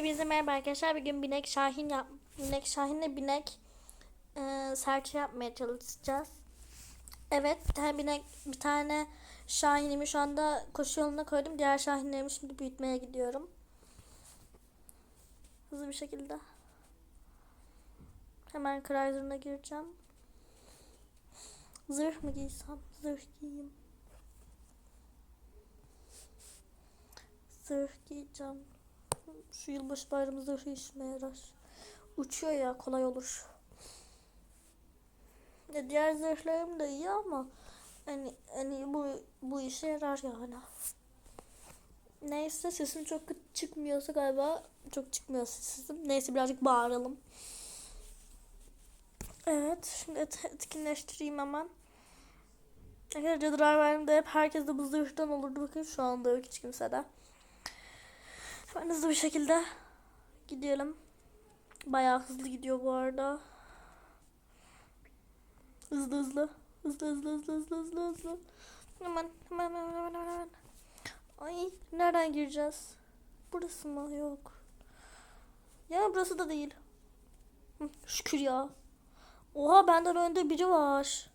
Hepinize merhaba arkadaşlar. Bugün binek şahin yap binek şahinle binek e, serçe yapmaya çalışacağız. Evet, bir tane binek bir tane şahinimi şu anda koşu yoluna koydum. Diğer şahinlerimi şimdi büyütmeye gidiyorum. Hızlı bir şekilde. Hemen Chrysler'ına gireceğim. Zırh mı giysem? Zırh giyeyim. Zırh giyeceğim. Şu yılbaşı bayramı zırhı işime yarar. Uçuyor ya kolay olur. Ya diğer zırhlarım da iyi ama hani hani bu bu işe yarar yani. Neyse sesim çok çıkmıyorsa galiba çok çıkmıyor sesim. Neyse birazcık bağıralım. Evet şimdi et, etkinleştireyim hemen. Arkadaşlar Cadı Driver'de hep herkes de bu zırhtan olurdu. Bakın şu anda yok hiç kimse de. Hemen hızlı bir şekilde gidelim. Bayağı hızlı gidiyor bu arada. Hızlı hızlı. Hızlı hızlı hızlı hızlı hızlı hızlı. Hemen hemen hemen hemen hemen. Ay nereden gireceğiz? Burası mı? Yok. Ya burası da değil. Şükür ya. Oha benden önde biri var.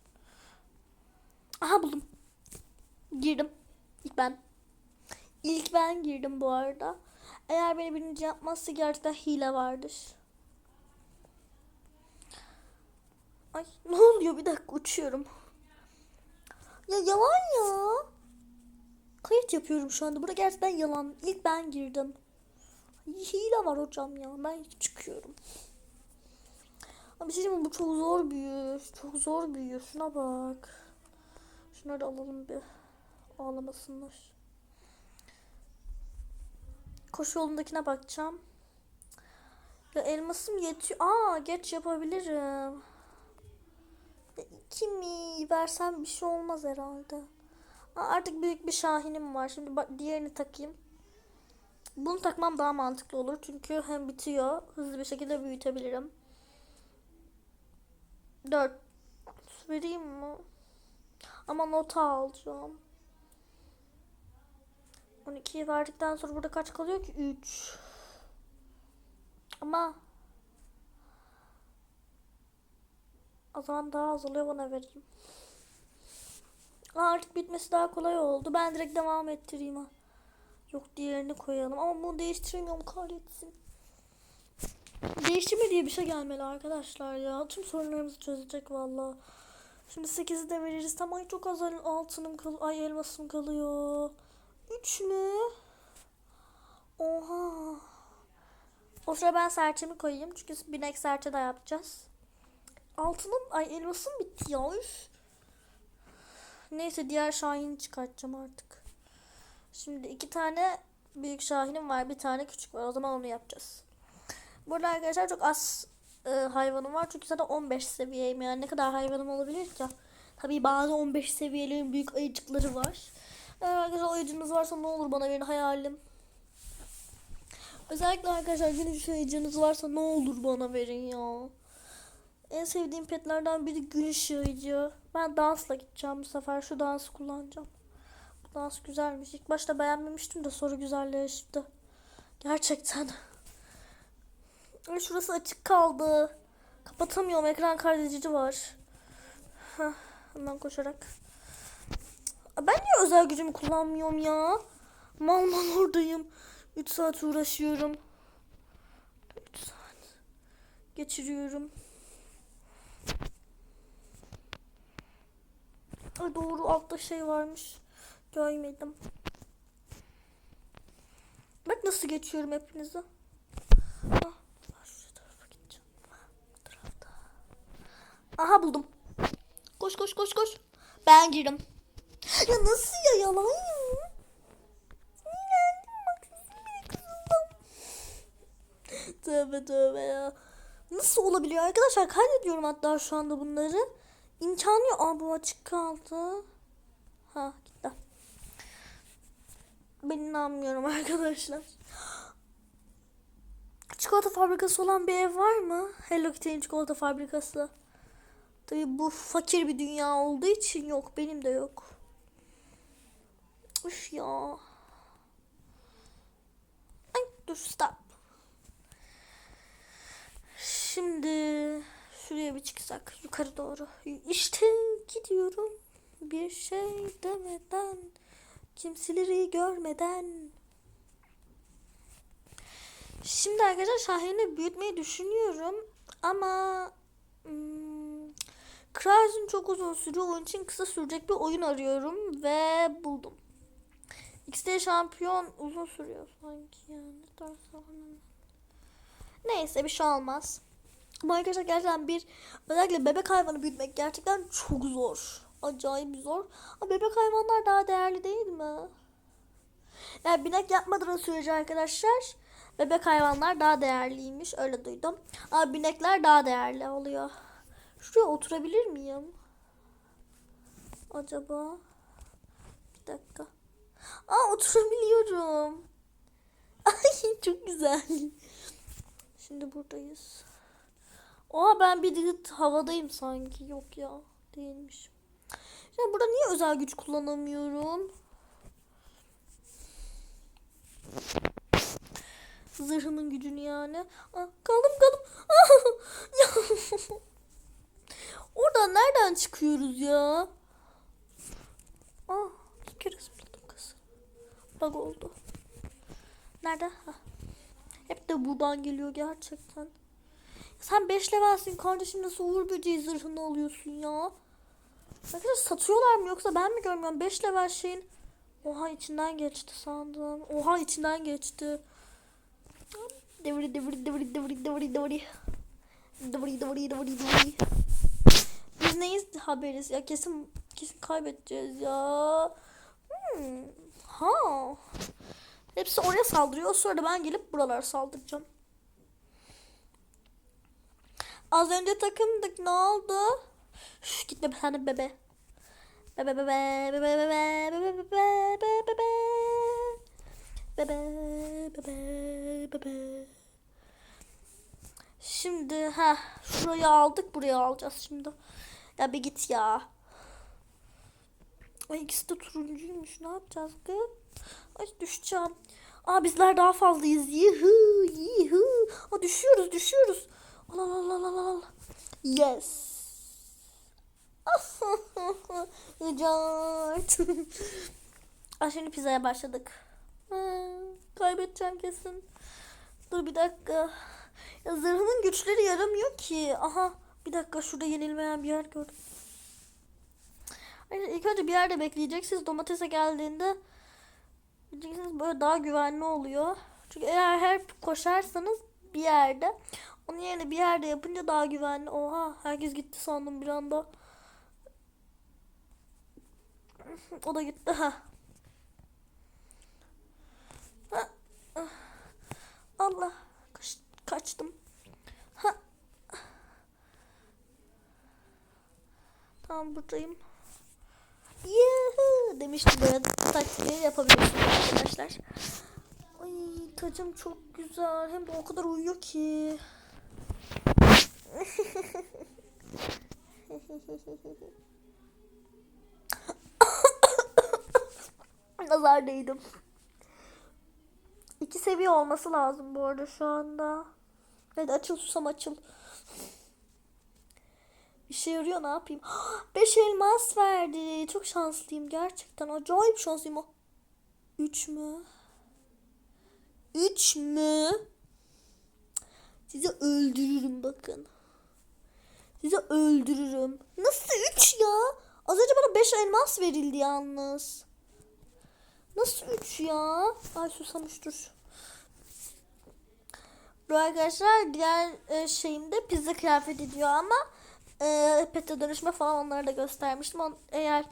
Aha buldum. Girdim. İlk ben. İlk ben girdim bu arada. Eğer beni birinci yapmazsa gerçekten hile vardır. Ay ne oluyor bir dakika uçuyorum. Ya yalan ya. Kayıt yapıyorum şu anda. Burada gerçekten yalan. İlk ben girdim. Hile var hocam ya. Ben çıkıyorum. Abi şey mi? Bu çok zor büyü. Çok zor büyü. Şuna bak. Şunları da alalım bir. Ağlamasınlar. Koşu yolundakine bakacağım. Ya elmasım yetiyor. Aa geç yapabilirim. Ya iki mi versem bir şey olmaz herhalde. Aa, artık büyük bir şahinim var. Şimdi bak diğerini takayım. Bunu takmam daha mantıklı olur. Çünkü hem bitiyor. Hızlı bir şekilde büyütebilirim. Dört. Vereyim mi? Ama nota alacağım. 12'yi verdikten sonra burada kaç kalıyor ki? 3. Ama o zaman daha az oluyor bana vereyim. Aa, artık bitmesi daha kolay oldu. Ben direkt devam ettireyim ha. Yok diğerini koyalım. Ama bunu değiştiremiyorum kahretsin. Değiştirme diye bir şey gelmeli arkadaşlar ya. Tüm sorunlarımızı çözecek valla. Şimdi 8'i de veririz. Tamam çok az altınım kal ay elmasım kalıyor. 3 mü? Oha. O sıra ben serçemi koyayım. Çünkü binek serçe de yapacağız. Altının ay elmasım bitti ya. Üf. Neyse diğer şahini çıkartacağım artık. Şimdi iki tane büyük şahinim var. Bir tane küçük var. O zaman onu yapacağız. Burada arkadaşlar çok az e, hayvanım var. Çünkü zaten 15 seviyeyim. Yani ne kadar hayvanım olabilir ki? Tabii bazı 15 seviyelerin büyük ayıcıkları var. Eğer arkadaşlar ayıcınız varsa ne olur bana verin hayalim. Özellikle arkadaşlar güneş ayıcınız varsa ne olur bana verin ya. En sevdiğim petlerden biri güneş ayıcı. Ben dansla gideceğim bu sefer. Şu dansı kullanacağım. Bu dans güzelmiş. İlk başta beğenmemiştim de sonra güzelleşti. Gerçekten. Ay, Şurası açık kaldı. Kapatamıyorum. Ekran kaydedici var. Heh, hemen koşarak. Ben niye özel gücümü kullanmıyorum ya? Mal mal oradayım. 3 saat uğraşıyorum. 3 saat geçiriyorum. Ay doğru altta şey varmış. Görmedim. Bak nasıl geçiyorum hepinizi. Ah. Aha buldum. Koş koş koş koş. Ben girdim. Ya nasıl ya yalan ya? Sinirlendim bak sesimi kızıldım. Tövbe tövbe ya. Nasıl olabiliyor arkadaşlar? Kaydediyorum hatta şu anda bunları. İmkanı yok. Aa bu açık kaldı. Ha gitti. Ben inanmıyorum arkadaşlar. Çikolata fabrikası olan bir ev var mı? Hello Kitty'nin çikolata fabrikası. Tabii bu fakir bir dünya olduğu için yok. Benim de yok. Üf ya. Ay dur stop. Şimdi şuraya bir çıksak yukarı doğru. İşte gidiyorum bir şey demeden kimseleri görmeden. Şimdi arkadaşlar Şahin'i büyütmeyi düşünüyorum ama hmm, çok uzun sürüyor. Onun için kısa sürecek bir oyun arıyorum ve buldum. XD şampiyon uzun sürüyor sanki yani. Neyse bir şey olmaz. Ama arkadaşlar gerçekten bir özellikle bebek hayvanı büyütmek gerçekten çok zor. Acayip zor. Ama bebek hayvanlar daha değerli değil mi? Yani binek yapmadığınız sürece arkadaşlar bebek hayvanlar daha değerliymiş. Öyle duydum. Ama binekler daha değerli oluyor. Şuraya oturabilir miyim? Acaba? Bir dakika. Aa oturabiliyorum. Ay çok güzel. Şimdi buradayız. Oha ben bir dıt havadayım sanki. Yok ya. Değilmiş. Ya burada niye özel güç kullanamıyorum? Zırhımın gücünü yani. Aa, kaldım kaldım. ya. Oradan nereden çıkıyoruz ya? Ah, bir. Bug oldu. Nerede? Hah. Hep de buradan geliyor gerçekten. Sen 5 levelsin kardeşim nasıl Uğur Böceği zırhını alıyorsun ya? Arkadaşlar satıyorlar mı yoksa ben mi görmüyorum? 5 level şeyin. Oha içinden geçti sandım. Oha içinden geçti. Devri devri devri devri devri devri. Devri devri devri devri. Biz neyiz haberiz ya kesin kesin kaybedeceğiz ya. Hmm. Ha. Hepsi oraya saldırıyor. Sonra ben gelip buralara saldıracağım. Az önce takımdık ne oldu? Şş, gitme bir tane. Bebe bebe bebe bebe bebe bebe bebe bebe bebe bebe bebe Şimdi ha şurayı aldık buraya alacağız şimdi. Ya bir git ya. Ay ikisi de turuncuymuş. Ne yapacağız kız? Ay düşeceğim. Aa bizler daha fazlayız. Yuhu yuhu. Aa düşüyoruz düşüyoruz. Al al al al al. Yes. Cart. Aa şimdi pizzaya başladık. Ha, kaybedeceğim kesin. Dur bir dakika. Ya zırhının güçleri yaramıyor ki. Aha bir dakika şurada yenilmeyen bir yer gördüm. Hayır, ilk önce bir yerde bekleyeceksiniz. Domatese geldiğinde diyeceksiniz böyle daha güvenli oluyor. Çünkü eğer her koşarsanız bir yerde onun yerine bir yerde yapınca daha güvenli. Oha herkes gitti sandım bir anda. O da gitti ha. ha. Allah Kaç, kaçtım. Ha. Tamam buradayım. Yuhu demiştim böyle taktiği yapabiliyorsunuz arkadaşlar. Ay tacım çok güzel. Hem de o kadar uyuyor ki. Nazar değdim. İki seviye olması lazım bu arada şu anda. Hadi açıl susam açıl. Bir şey yarıyor ne yapayım? Beş elmas verdi. Çok şanslıyım gerçekten. Acayip şanslıyım. Üç mü? Üç mü? Sizi öldürürüm bakın. Sizi öldürürüm. Nasıl üç ya? Az önce bana beş elmas verildi yalnız. Nasıl üç ya? Ay susamış dur. Bu arkadaşlar diğer e, şeyimde pizza kıyafeti diyor ama e, pete dönüşme falan onları da göstermiştim. On, eğer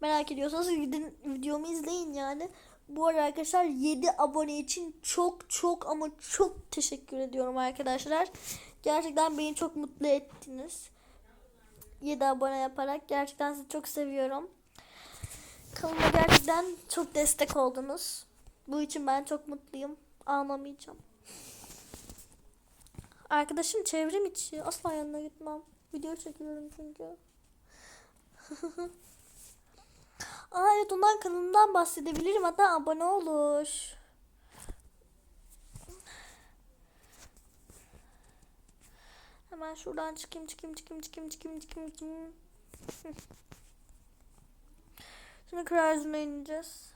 merak ediyorsanız gidin videomu izleyin yani. Bu arada arkadaşlar 7 abone için çok çok ama çok teşekkür ediyorum arkadaşlar. Gerçekten beni çok mutlu ettiniz. 7 abone yaparak gerçekten sizi çok seviyorum. Kanalıma gerçekten çok destek oldunuz. Bu için ben çok mutluyum. Ağlamayacağım. Arkadaşım çevrim içi. Asla yanına gitmem. Video çekiyorum çünkü. Aa evet ondan kanalımdan bahsedebilirim. Hatta abone olur. Hemen şuradan çıkayım çıkayım çıkayım çıkayım çıkayım çıkayım. çıkayım. Şimdi Krazun'a ineceğiz.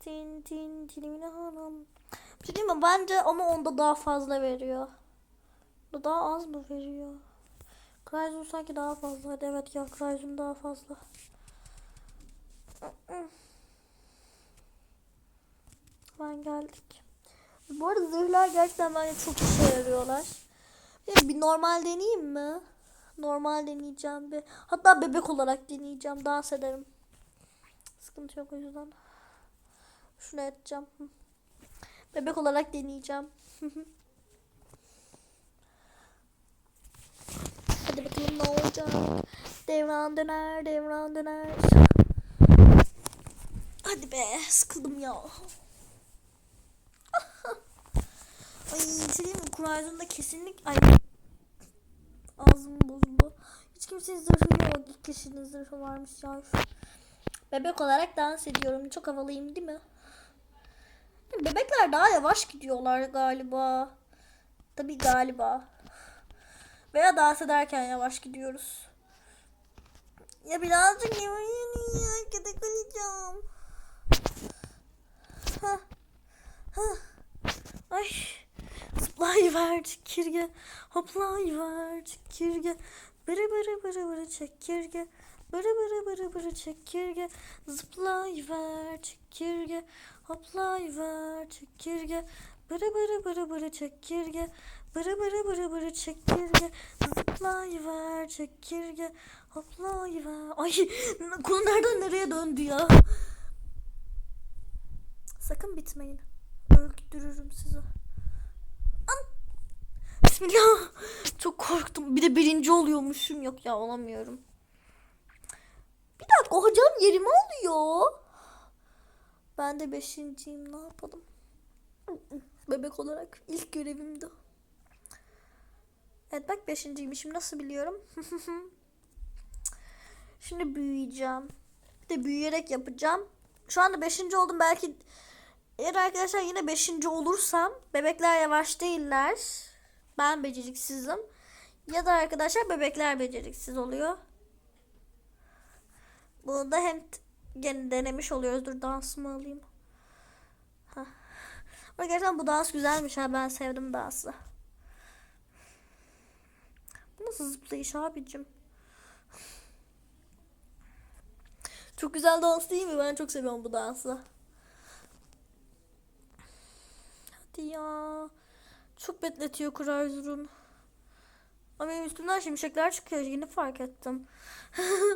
Tin tin tin hanım. Bir şey mi? Bence ama onda daha fazla veriyor. Da daha az mı veriyor? Krazun sanki daha fazla. Evet ya Krazun daha fazla. Ben geldik. Bu arada zırhlar gerçekten bence çok işe yarıyorlar. Bir, bir normal deneyeyim mi? Normal deneyeceğim bir. Hatta bebek olarak deneyeceğim. Dans ederim. Sıkıntı yok o yüzden. Şunu edeceğim. Bebek olarak deneyeceğim. Hadi bakalım ne olacak. Devran döner, devran döner. Hadi be, sıkıldım ya. Ay söyleyeyim mi? Kurayzon'da kesinlik... Ay ağzım bozuldu. Hiç kimsenin zırhı yok. İlk kişinin zırhı varmış ya. Bebek olarak dans ediyorum. Çok havalıyım değil mi? Bebekler daha yavaş gidiyorlar galiba. Tabii galiba. Veya dans ederken yavaş gidiyoruz. Ya birazcık yavaş ya. Arkada kalacağım. Hah. Hah. Ay. Zıplayıver çekirge. Hoplayıver çekirge. Bırı bırı bırı bırı çekirge. Bırı bırı bırı bırı çekirge. Zıplayıver çekirge. Hoplayıver çekirge. Bırı bırı bırı bırı çekirge. Bırı bırı bırı bırı çekirge. Zıplayıver çekirge. Hoplayıver. Ay konu nereden nereye döndü ya? Sakın bitmeyin. Öldürürüm sizi. An. Bismillah. Çok korktum. Bir de birinci oluyormuşum. Yok ya olamıyorum. Bir dakika hocam yerimi alıyor. Ben de beşinciyim. Ne yapalım? Bebek olarak ilk görevimdi. Evet bak beşinciymişim. Nasıl biliyorum? Şimdi büyüyeceğim. Bir de büyüyerek yapacağım. Şu anda beşinci oldum. Belki eğer arkadaşlar yine beşinci olursam bebekler yavaş değiller. Ben beceriksizim. Ya da arkadaşlar bebekler beceriksiz oluyor. Bunu da hem gene denemiş oluyoruz. Dur dansımı alayım. Hah. Ama bu dans güzelmiş ha. Ben sevdim dansı. Nasıl zıplayış abicim? Çok güzel dans değil mi? Ben çok seviyorum bu dansı. Hadi ya. Çok bekletiyor Kurazur'un. Ama benim üstümden şimşekler çıkıyor. Yeni fark ettim.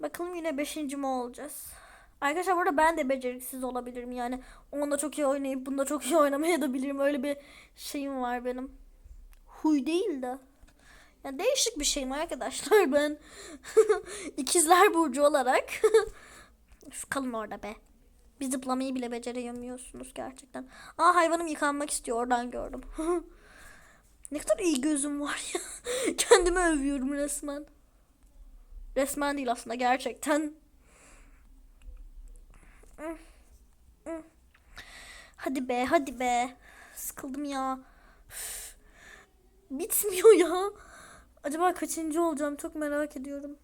Bakalım yine beşinci mi olacağız? Arkadaşlar burada ben de beceriksiz olabilirim yani. Onda çok iyi oynayıp bunda çok iyi oynamaya da bilirim. Öyle bir şeyim var benim. Huy değil de. Ya değişik bir şeyim arkadaşlar ben. İkizler burcu olarak. Kalın orada be. Bir zıplamayı bile beceremiyorsunuz gerçekten. Aa hayvanım yıkanmak istiyor oradan gördüm. ne kadar iyi gözüm var ya. Kendimi övüyorum resmen. Resmen değil aslında gerçekten. Hadi be hadi be. Sıkıldım ya. Bitmiyor ya. Acaba kaçıncı olacağım çok merak ediyorum.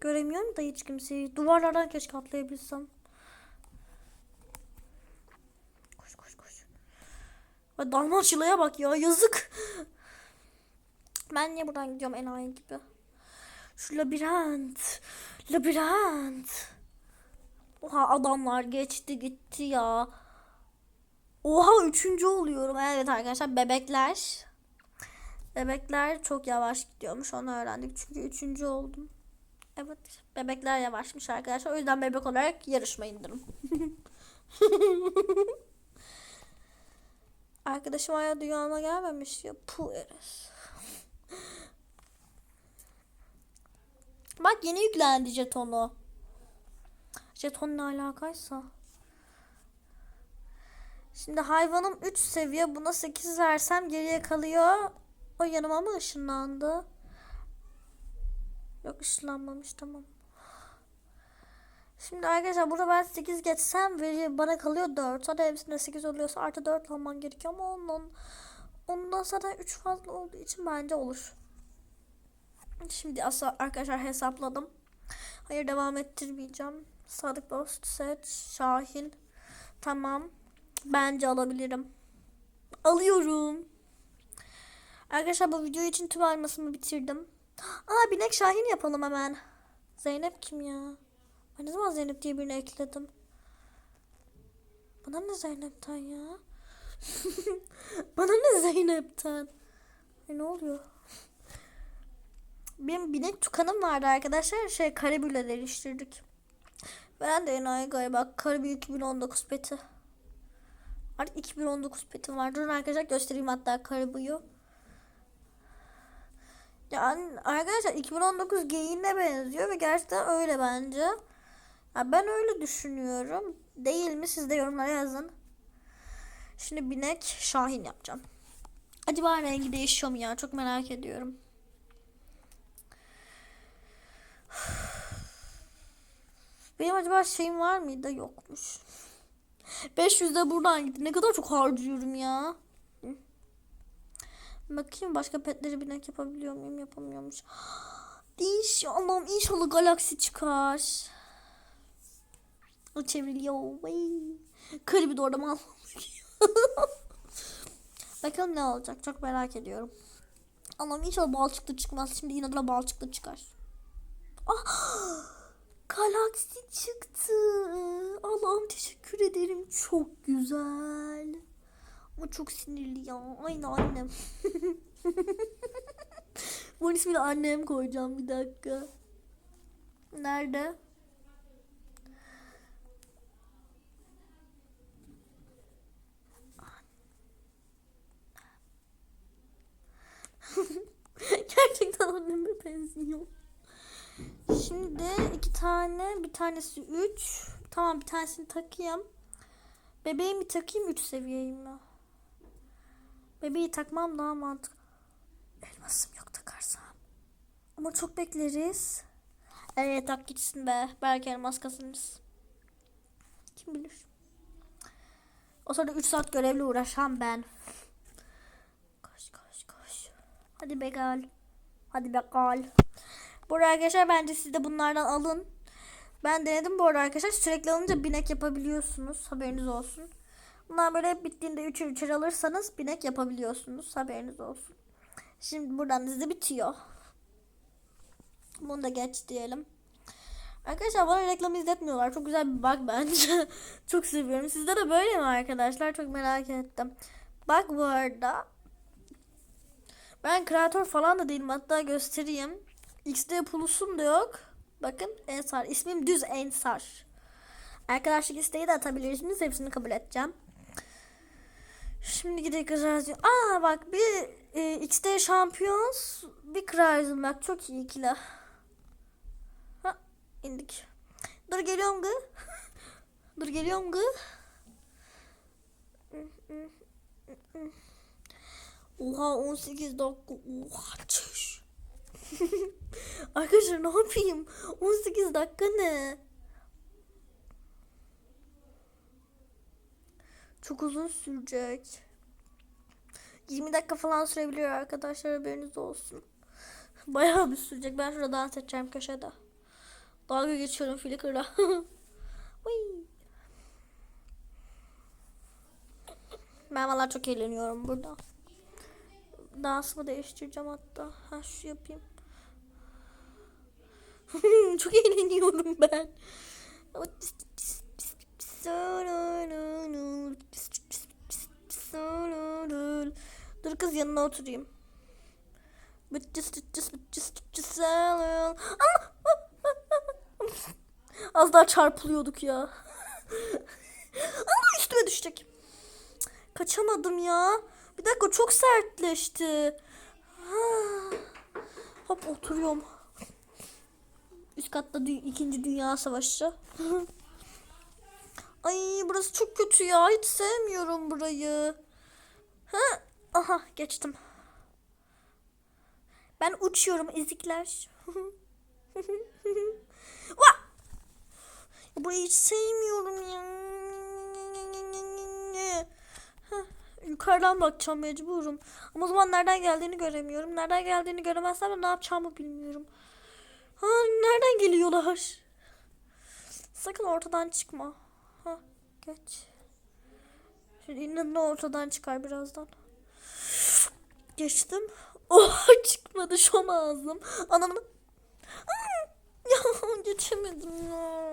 Göremiyorum da hiç kimseyi. Duvarlardan keşke atlayabilsem. Koş koş koş. Dalmaçyalı'ya bak ya yazık. Ben niye buradan gidiyorum enayi gibi? Şu labirent. Labirent. Oha adamlar geçti gitti ya. Oha üçüncü oluyorum. Evet arkadaşlar bebekler. Bebekler çok yavaş gidiyormuş onu öğrendik. Çünkü üçüncü oldum. Evet bebekler yavaşmış arkadaşlar. O yüzden bebek olarak yarışmayın derim. Arkadaşım hala dünyama gelmemiş ya. Puh eres. Bak yeni yüklendi jetonu. Jeton ne alakaysa. Şimdi hayvanım 3 seviye. Buna 8 versem geriye kalıyor. O yanıma mı ışınlandı? Yok ışınlanmamış tamam. Şimdi arkadaşlar burada ben 8 geçsem bana kalıyor 4. Zaten hepsinde 8 oluyorsa artı 4 alman gerekiyor ama ondan ondan zaten 3 fazla olduğu için bence olur. Şimdi asla arkadaşlar hesapladım. Hayır devam ettirmeyeceğim. Sadık dost seç. Şahin. Tamam. Bence alabilirim. Alıyorum. Arkadaşlar bu video için tüm elmasımı bitirdim. Aa binek Şahin yapalım hemen. Zeynep kim ya? Ben ne zaman Zeynep diye birini ekledim? Bana ne Zeynep'ten ya? Bana ne Zeynep'ten? Ay, ne oluyor? Benim binek tukanım vardı arkadaşlar. Şey Karabü'yle değiştirdik. Ben de enayi galiba. Karabü 2019 peti. Artık 2019 peti var. Durun arkadaşlar göstereyim hatta Karabü'yü. Yani arkadaşlar 2019 geyiğine benziyor ve gerçekten öyle bence. Ya ben öyle düşünüyorum. Değil mi? Siz de yorumlara yazın. Şimdi binek Şahin yapacağım. Acaba rengi değişiyor mu ya? Çok merak ediyorum. Benim acaba şeyim var mıydı? Yokmuş. 500 de buradan gitti. Ne kadar çok harcıyorum ya. Bakayım başka petleri binek yapabiliyor muyum? Yapamıyormuş. Değiş Allah'ım inşallah galaksi çıkar. O çevriliyor. Karibi de orada mal. Bakalım ne olacak. Çok merak ediyorum. Allah'ım inşallah balçıklı çıkmaz. Şimdi yine de balçıklı çıkar. Ah! Galaksi çıktı. Allah'ım teşekkür ederim. Çok güzel. Ama çok sinirli ya. Aynı annem. Bunun ismini annem koyacağım bir dakika. Nerede? Gerçekten anneme benziyor. Şimdi iki tane, bir tanesi üç. Tamam bir tanesini takayım. Bebeği mi takayım üç seviyeyim mi? Bebeği takmam daha mantıklı. Elmasım yok takarsam. Ama çok bekleriz. Evet tak gitsin be. Belki elmas kazanırız. Kim bilir. O sırada 3 saat görevle uğraşan ben. Koş koş koş. Hadi be gal. Hadi be gal. Bu arada arkadaşlar bence siz de bunlardan alın. Ben denedim bu arada arkadaşlar. Sürekli alınca binek yapabiliyorsunuz. Haberiniz olsun. Bunlar böyle bittiğinde üçer üçer alırsanız binek yapabiliyorsunuz. Haberiniz olsun. Şimdi buradan dizi bitiyor. Bunu da geç diyelim. Arkadaşlar bana reklam izletmiyorlar. Çok güzel bir bug bence. Çok seviyorum. Sizde de böyle mi arkadaşlar? Çok merak ettim. Bak bu arada. Ben kreatör falan da değilim. Hatta göstereyim. XD Plus'um da yok. Bakın Ensar. İsmim düz Ensar. Arkadaşlık isteği de atabilirsiniz. Hepsini kabul edeceğim. Şimdi gidelim kızarız. Aa bak bir e, XD Champions bir Cryzon bak çok iyi ikili. Ha indik. Dur geliyorum gı. Dur geliyorum gı. Oha 18 dakika. Oha çüş. Arkadaşlar ne yapayım? 18 dakika ne? Çok uzun sürecek. 20 dakika falan sürebiliyor arkadaşlar haberiniz olsun. Bayağı bir sürecek. Ben şurada dans edeceğim köşede. Dalga geçiyorum Flickr'la. Ben valla çok eğleniyorum burada. Dansımı değiştireceğim hatta. Ha şu yapayım. çok eğleniyorum ben. Dur kız yanına oturayım. Az daha çarpılıyorduk ya. Ama üstüme düşecek. Kaçamadım ya. Bir dakika çok sertleşti. Hop oturuyorum. Üst katta dü- ikinci Dünya Savaşı. Ay burası çok kötü ya. Hiç sevmiyorum burayı. Ha? Aha geçtim. Ben uçuyorum ezikler. Vah! Burayı hiç sevmiyorum ya. Yukarıdan bakacağım mecburum. Ama o zaman nereden geldiğini göremiyorum. Nereden geldiğini göremezsem de ne yapacağımı bilmiyorum. Ha, nereden geliyorlar? Sakın ortadan çıkma. Ha, geç. Şimdi inadına ortadan çıkar birazdan. Geçtim. Oh çıkmadı şom ağzım. Ananı... Aa, Ya geçemedim ya.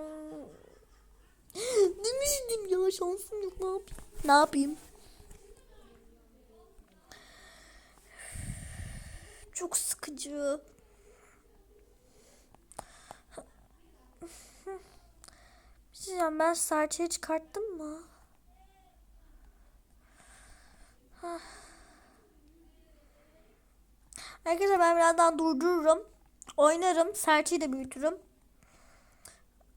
Demiştim ya şansım yok ne yapayım. Ne yapayım? Çok sıkıcı. Bir şey diyeceğim, ben serçeyi çıkarttım mı? Hah. Arkadaşlar ben birazdan durdururum. Oynarım. Serçeyi de büyütürüm.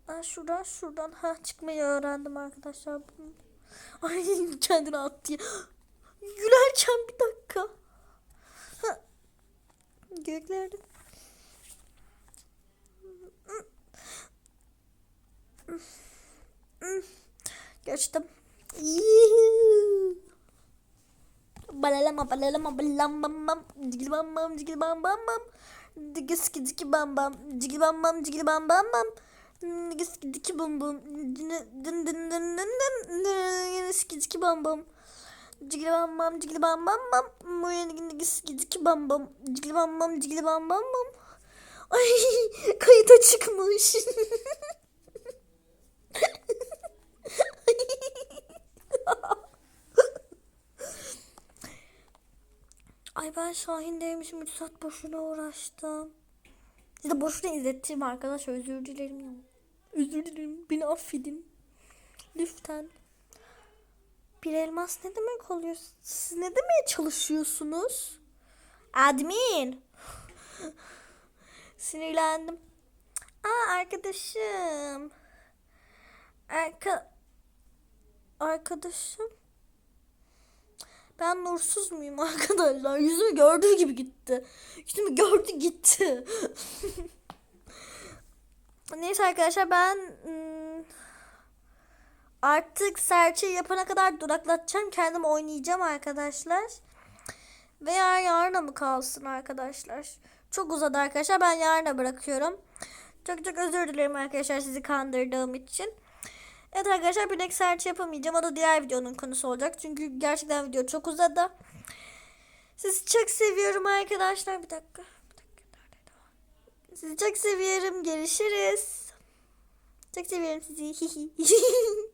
Aa, şuradan şuradan ha çıkmayı öğrendim arkadaşlar. Ay kendini attı. Gülerken bir dakika. Ha. Göklerde. Geçtim. Balalama balalama balam bam bam. Cigil bam bam cigil bam bam bam. Digi ski diki bam bam. Cigil bam bam cigil bam bam bam. Digi ski diki bum bum. Din din din din din din. Ski diki bam bam. Cigil bam bam cigil bam bam bam. Digi digi ski diki bam bam. Cigil bam bam cigil bam bam bam. Ay kayıta çıkmış Ay ben Şahin değilmişim 3 saat boşuna uğraştım. Size boşuna izlettim arkadaşlar özür dilerim ya. Özür dilerim beni affedin. Lütfen. Bir elmas ne demek oluyor? Siz ne demeye çalışıyorsunuz? Admin. Sinirlendim. Aa arkadaşım. Arka... Arkadaşım. Ben nursuz muyum arkadaşlar? Yüzümü gördüğü gibi gitti. Yüzümü gördü gitti. Neyse arkadaşlar ben artık serçe yapana kadar duraklatacağım. Kendim oynayacağım arkadaşlar. Veya yarına mı kalsın arkadaşlar? Çok uzadı arkadaşlar. Ben yarına bırakıyorum. Çok çok özür dilerim arkadaşlar sizi kandırdığım için. Evet arkadaşlar bir next serçe yapamayacağım. O da diğer videonun konusu olacak. Çünkü gerçekten video çok uzadı. Sizi çok seviyorum arkadaşlar. Bir dakika. Bir dakika. Sizi çok seviyorum. Görüşürüz. Çok seviyorum sizi.